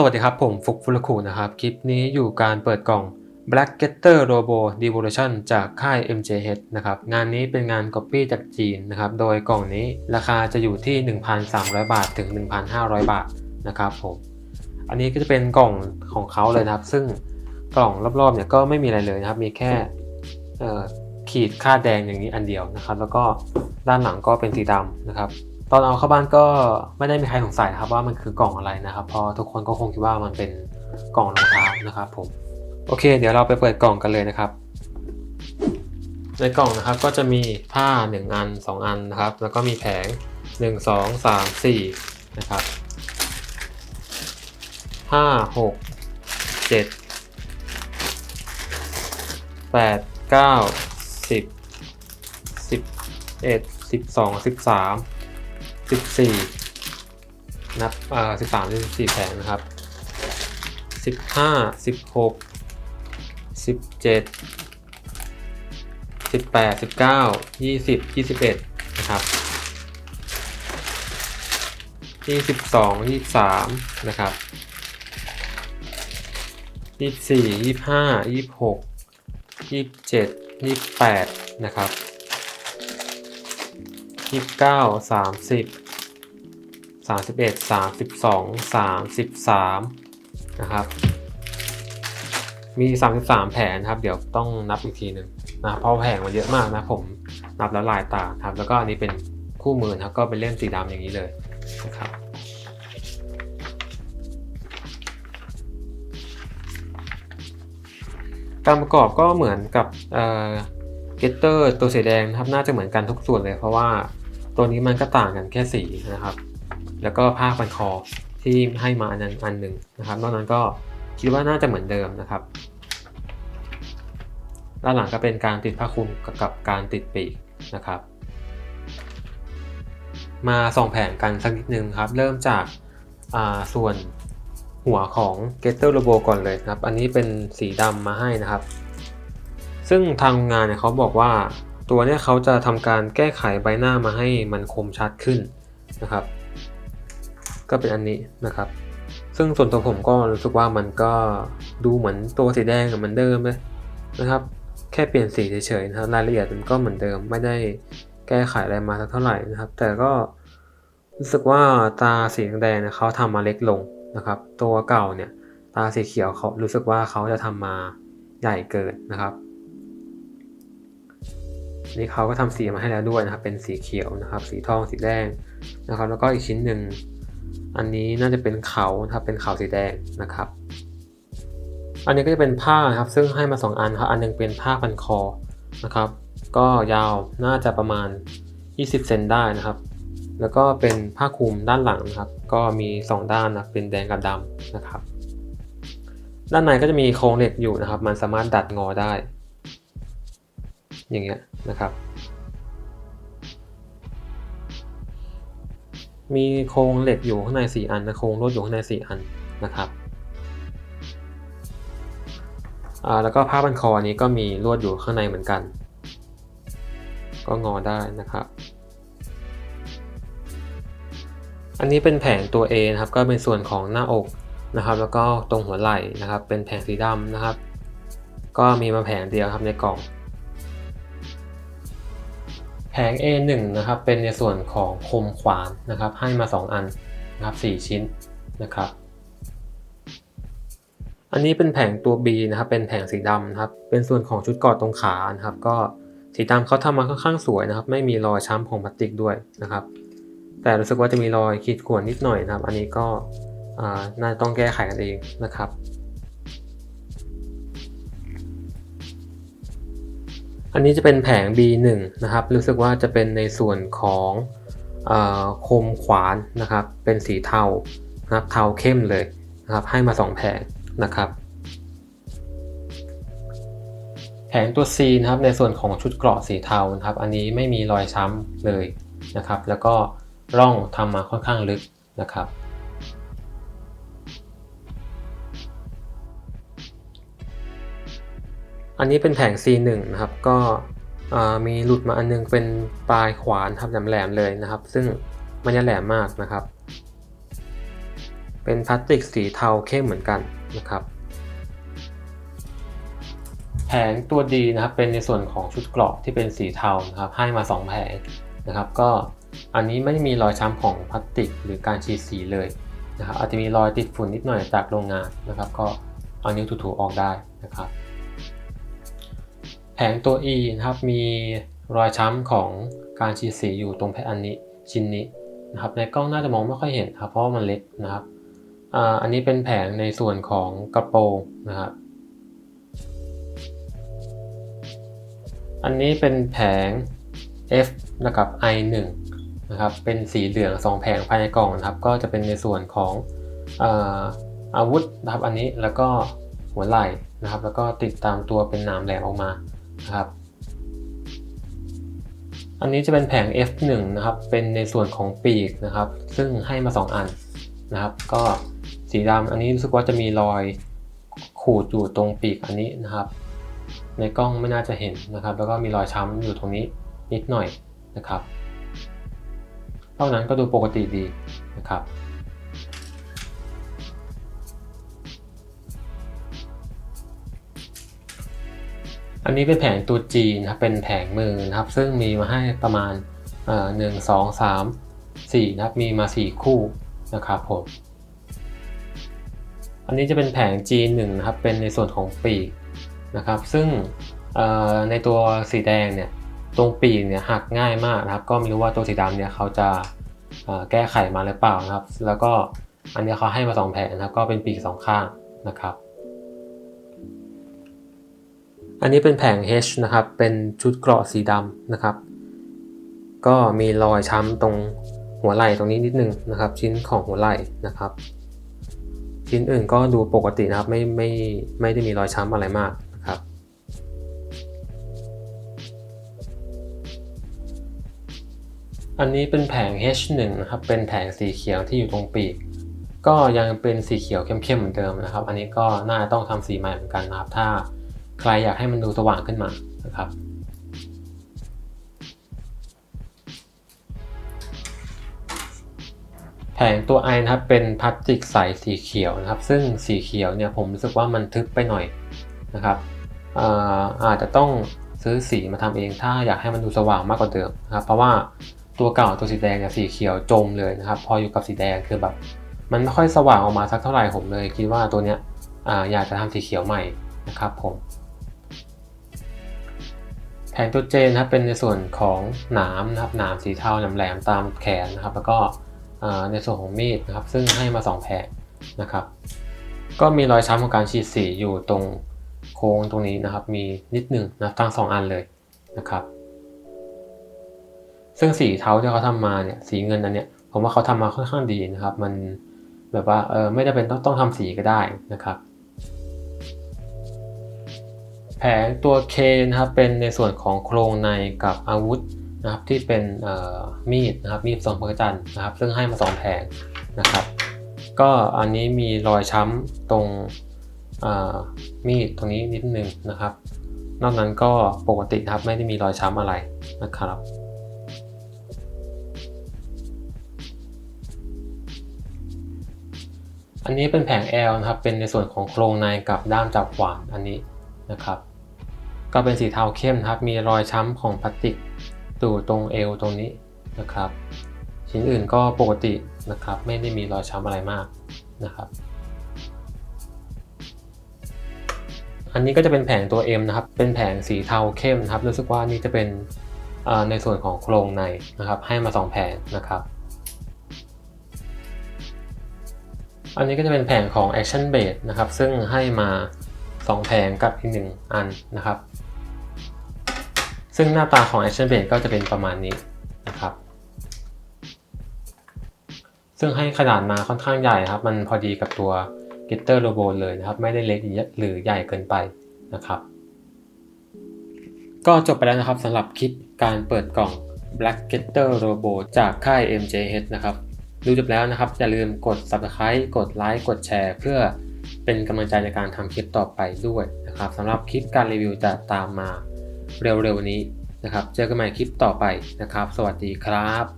สวัสดีครับ ผมฟุกฟุลคูนะครับ คลิปนี้อยู่การเปิดกล่อง Black Getter Robo Devolution จากค่าย MJH นะครับ งานนี้เป็นงาน Copy จากจีนนะครับ โดยกล่องนี้ราคาจะอยู่ที่ 1,300 บาทถึง 1,500 บาทนะครับผม อันนี้ก็จะเป็นกล่องของเขาเลยนะครับ ซึ่งกล่องรอบๆเนี่ยก็ไม่มีอะไรเลยนะครับ มีแค่ขีดค่าแดงอย่างนี้อันเดียวนะครับ แล้วก็ด้านหลังก็เป็นสีดำนะครับ ตอนเอาเข้าบ้านก็ไม่ได้มีใครสงสัยนะครับว่ามันคือกล่องอะไรนะครับเพราะทุกคนก็คงคิดว่ามันเป็นกล่องรองเท้านะครับผมโอเค เดี๋ยวเราไปเปิดกล่องกันเลยนะครับ ในกล่องนะครับก็จะมีผ้า 1 อัน 2 อันนะครับ แล้วก็มีแผง 1 2 3 4 นะครับ 5 6 7 8 9 10 11 12 13 14 นับอ่า13 14แผงนะครับ 15 16 17 18 19 20 21 นะครับ 22 23 นะครับ 24 25 26 27 28 นะครับยี่สิ บเก้าสามสิบเอ็ดสามสิบสองสามสิบสามนะครับ มีสามสิบสามแผนครับ เดี๋ยวต้องนับอีกทีหนึ่งนะเพราะแผงมันเยอะมากนะผมนับแล้วลายตาครับ แล้วก็อันนี้เป็นคู่มือนะครับก็เป็นเล่มสีดำอย่างนี้เลยนะครับการประกอบก็เหมือนกับเออเกตเตอร์ตัวสีแดงนะครับน่าจะเหมือนกันทุกส่วนเลย เพราะว่าตัวนี้มันก็ต่างกันแค่สีนะครับ แล้วก็ผ้าพันคอที่ให้มาอันนั้นอันหนึ่งนะครับ นอกนั้นก็คิดว่าน่าจะเหมือนเดิมนะครับ ด้านหลังก็เป็นการติดผ้าคลุมกับการติดปีกนะครับ มาส่องแผงกันสักนิดนึงครับ เริ่มจากส่วนหัวของ Getter Robo ก่อนเลยครับ อันนี้เป็นสีดำมาให้นะครับ ซึ่งทางงานเนี่ยเขาบอกว่าตัวเนี้ยเขาจะทำการแก้ไขใบหน้ามาให้มันคมชัดขึ้นนะครับ ก็เป็นอันนี้นะครับ ซึ่งส่วนตัวผมก็รู้สึกว่ามันก็ดูเหมือนตัวสีแดงเหมือนเดิมเลยนะครับ แค่เปลี่ยนสีเฉยๆนะครับรายละเอียดมันก็เหมือนเดิมไม่ได้แก้ไขอะไรมาสักเท่าไหร่นะครับ แต่ก็รู้สึกว่าตาสีแดงเนี่ยเขาทำมาเล็กลงนะครับ ตัวเก่าเนี่ยตาสีเขียวเขารู้สึกว่าเขาจะทำมาใหญ่เกินนะครับนี่เขาก็ทำสีมาให้แล้วด้วยนะครับ เป็นสีเขียวนะครับ สีทองสีแดงนะครับ แล้วก็อีกชิ้นหนึ่ง อันนี้น่าจะเป็นเขานะครับเป็นเขาสีแดงนะครับ อันนี้ก็จะเป็นผ้าครับ ซึ่งให้มา 2 อันครับอันหนึงเป็นผ้าพันคอนะครับ ก็ยาวน่าจะประมาณ 20 เซนได้นะครับ แล้วก็เป็นผ้าคลุมด้านหลังนะครับ ก็มี 2 ด้านนะเป็นแดงกับดำนะครับ ด้านในก็จะมีโครงเหล็กอยู่นะครับ มันสามารถดัดงอได้ อย่างเงี้ยนะครับ มีโครงเหล็กอยู่ข้างใน 4 อันนะโครงลวดอยู่ข้างใน 4 อันนะครับอ่าแล้วก็ผ้าพันคออันนี้ก็มีลวดอยู่ข้างในเหมือนกัน ก็งอได้นะครับ อันนี้เป็นแผงตัว A นะครับ ก็เป็นส่วนของหน้าอกนะครับ แล้วก็ตรงหัวไหล่นะครับ เป็นแผงสีดำนะครับ ก็มีมาแผงเดียวครับในกล่อง ผง A1 นะครับเป็นในส่วนของคมขวานนะครับให้มา 2 อันนะครับ4ชิ้นนะครับ อันนี้เป็นแผงตัว B นะครับเป็นแผงสีดำนะครับเป็นส่วนของชุดกอดตรงขานะครับ ก็สีดำเขาทำมาค่อนข้างสวยนะครับ ไม่มีรอยช้ำของพลาสติกด้วยนะครับ แต่รู้สึกว่าจะมีรอยขีดข่วนนิดหน่อยนะครับ อันนี้ก็น่าต้องแก้ไขกันเองนะครับ อันนี้จะเป็นแผง B1 นะครับ รู้สึกว่าจะเป็นในส่วนของอคมขวานนะครับ เป็นสีเทานะครับเทาเข้มเลยนะครับ ให้มา 2 แผงนะครับ แผงตัว C นะครับในส่วนของชุดเกราะสีเทานะครับ อันนี้ไม่มีรอยช้ำเลยนะครับ แล้วก็ร่องทำมาค่อนข้างลึกนะครับ อันนี้เป็นแผง C1 นะครับ ก็มีหลุดมาอันนึงเป็นปลายขวานครับแหลมๆเลยนะครับ ซึ่งมันจะแหลมมากนะครับ เป็นพลาสติกสีเทาเข้มเหมือนกันนะครับ แผงตัวดีนะครับเป็นในส่วนของชุดเกราะที่เป็นสีเทานะครับ ให้มา 2 แผงนะครับ ก็อันนี้ไม่ได้มีรอยช้ำของพลาสติก หรือการฉีดสีเลยนะครับ อาจจะมีรอยติดฝุ่นนิดหน่อยจากโรงงานนะครับ ก็เอานิ้วถูๆออกได้นะครับ แผงตัว E นะครับ มีรอยช้ำของการฉีดสีอยู่ตรงแผ่นอันนี้ชิ้นนี้นะครับ ในกล้องน่าจะมองไม่ค่อยเห็นครับเพราะมันเล็กนะครับอันนี้เป็นแผงในส่วนของกระโปรงนะครับ อันนี้เป็นแผง F นะครับ I1 นะครับ เป็นสีเหลือง 2 แผงภายในกล่องนะครับ ก็จะเป็นในส่วนของอาวุธนะครับ อันนี้แล้วก็หัวไหล่นะครับ แล้วก็ติดตามตัวเป็นหนามแหลมออกมา ครับ อันนี้จะเป็นแผง F1 นะครับ เป็นในส่วนของปีกนะครับ ซึ่งให้มา 2 อันนะครับ ก็สีดำอันนี้รู้สึกว่าจะมีรอยขูดอยู่ตรงปีกอันนี้นะครับ ในกล้องไม่น่าจะเห็นนะครับ แล้วก็มีรอยช้ำอยู่ตรงนี้นิดหน่อยนะครับเท่านั้นก็ดูปกติดีนะครับ อันนี้เป็นแผงตัว G นะครับเป็นแผงมือนะครับ ซึ่งมีมาให้ประมาณหนึ่งสองสามสี่นะครับมีมา4คู่นะครับผมอันนี้จะเป็นแผง G1 นะครับเป็นในส่วนของปีกนะครับ ซึ่งในตัวสีแดงเนี่ยตรงปีกเนี่ยหักง่ายมากนะครับ ก็ไม่รู้ว่าตัวสีดำเนี่ยเขาจะแก้ไขมาหรือเปล่านะครับ แล้วก็อันนี้เขาให้มา2แผงนะครับ ก็เป็นปีกสองข้างนะครับ อันนี้เป็นแผง H นะครับ เป็นชุดเกราะสีดำนะครับ ก็มีรอยช้ำตรงหัวไหล่ตรงนี้นิดนึงนะครับ ชิ้นของหัวไหล่นะครับ ชิ้นอื่นก็ดูปกตินะครับไม่ไม่ไม่ได้มีรอยช้ำอะไรมากนะครับอันนี้เป็นแผง H1 นะครับ เป็นแผงสีเขียวที่อยู่ตรงปีก ก็ยังเป็นสีเขียวเข้มๆเหมือนเดิมนะครับ อันนี้ก็น่าจะต้องทำสีใหม่เหมือนกันนะครับ ถ้า ใครอยากให้มันดูสว่างขึ้นมานะครับแผงตัวไอนะครับเป็นพลาสติกใสสีเขียวนะครับ ซึ่งสีเขียวเนี่ยผมรู้สึกว่ามันทึบไปหน่อยนะครับอาอาจจะต้องซื้อสีมาทำเองถ้าอยากให้มันดูสว่างมากกว่าเดิมนะครับ เพราะว่าตัวเก่าตัวสีแดงเนี่ยสีเขียวจมเลยนะครับ พออยู่กับสีแดงคือแบบมันไม่ค่อยสว่างออกมาสักเท่าไหร่ผมเลยคิดว่าตัวเนี้ยออยากจะทำสีเขียวใหม่นะครับผม แผงตัวเจนนะครับเป็นในส่วนของหนามนะครับหนามสีเทาแหลมๆตามแขนนะครับ แล้วก็ในส่วนของมีดนะครับ ซึ่งให้มา 2 แผงนะครับ ก็มีรอยช้ำของการฉีดสีอยู่ตรงโค้งตรงนี้นะครับ มีนิดหนึ่งนะทั้งสองอันเลยนะครับ ซึ่งสีเทาที่เขาทำมาเนี่ยสีเงินอันเนี้ยผมว่าเขาทำมาค่อนข้างดีนะครับ มันแบบว่าเออไม่จำเป็นต้องต้องทำสีก็ได้นะครับ แผงตัว K นะครับเป็นในส่วนของโครงในกับอาวุธนะครับที่เป็นมีดนะครับมีดสองพระจันนะครับ ซึ่งให้มา2แผงนะครับ ก็อันนี้มีรอยช้ำตรงมีดตรงนี้นิดนึงนะครับ นอกนั้นก็ปกติครับไม่ได้มีรอยช้ำอะไรนะครับ อันนี้เป็นแผง L นะครับเป็นในส่วนของโครงในกับด้ามจับขวานอันนี้นะครับ ก็เป็นสีเทาเข้มครับ มีรอยช้ำของพลาสติกอยู่ตรงเอวตรงนี้นะครับ ชิ้นอื่นก็ปกตินะครับ ไม่ได้มีรอยช้ำอะไรมากนะครับ อันนี้ก็จะเป็นแผงตัว M นะครับ เป็นแผงสีเทาเข้มนะครับ รู้สึกว่านี่จะเป็นในส่วนของโครงในนะครับ ให้มา 2 แผงนะครับ อันนี้ก็จะเป็นแผงของ Action Base นะครับ ซึ่งให้มา 2 แผงกับอีก 1 อันนะครับ ซึ่งหน้าตาของ Action Base ก็จะเป็นประมาณนี้นะครับ ซึ่งให้ขนาดมาค่อนข้างใหญ่ครับ มันพอดีกับตัว Getter Robo เลยนะครับ ไม่ได้เล็กหรือใหญ่เกินไปนะครับ ก็จบไปแล้วนะครับสำหรับคลิปการเปิดกล่อง Black Getter Robo จากค่าย MJH นะครับ ดูจบแล้วนะครับ อย่าลืมกด Subscribe กดไลค์กดแชร์เพื่อ เป็นกำลังใจในการทำคลิปต่อไปด้วยนะครับสำหรับคลิปการรีวิวจะตามมาเร็วๆนี้นะครับ เจอกันใหม่คลิปต่อไปนะครับ สวัสดีครับ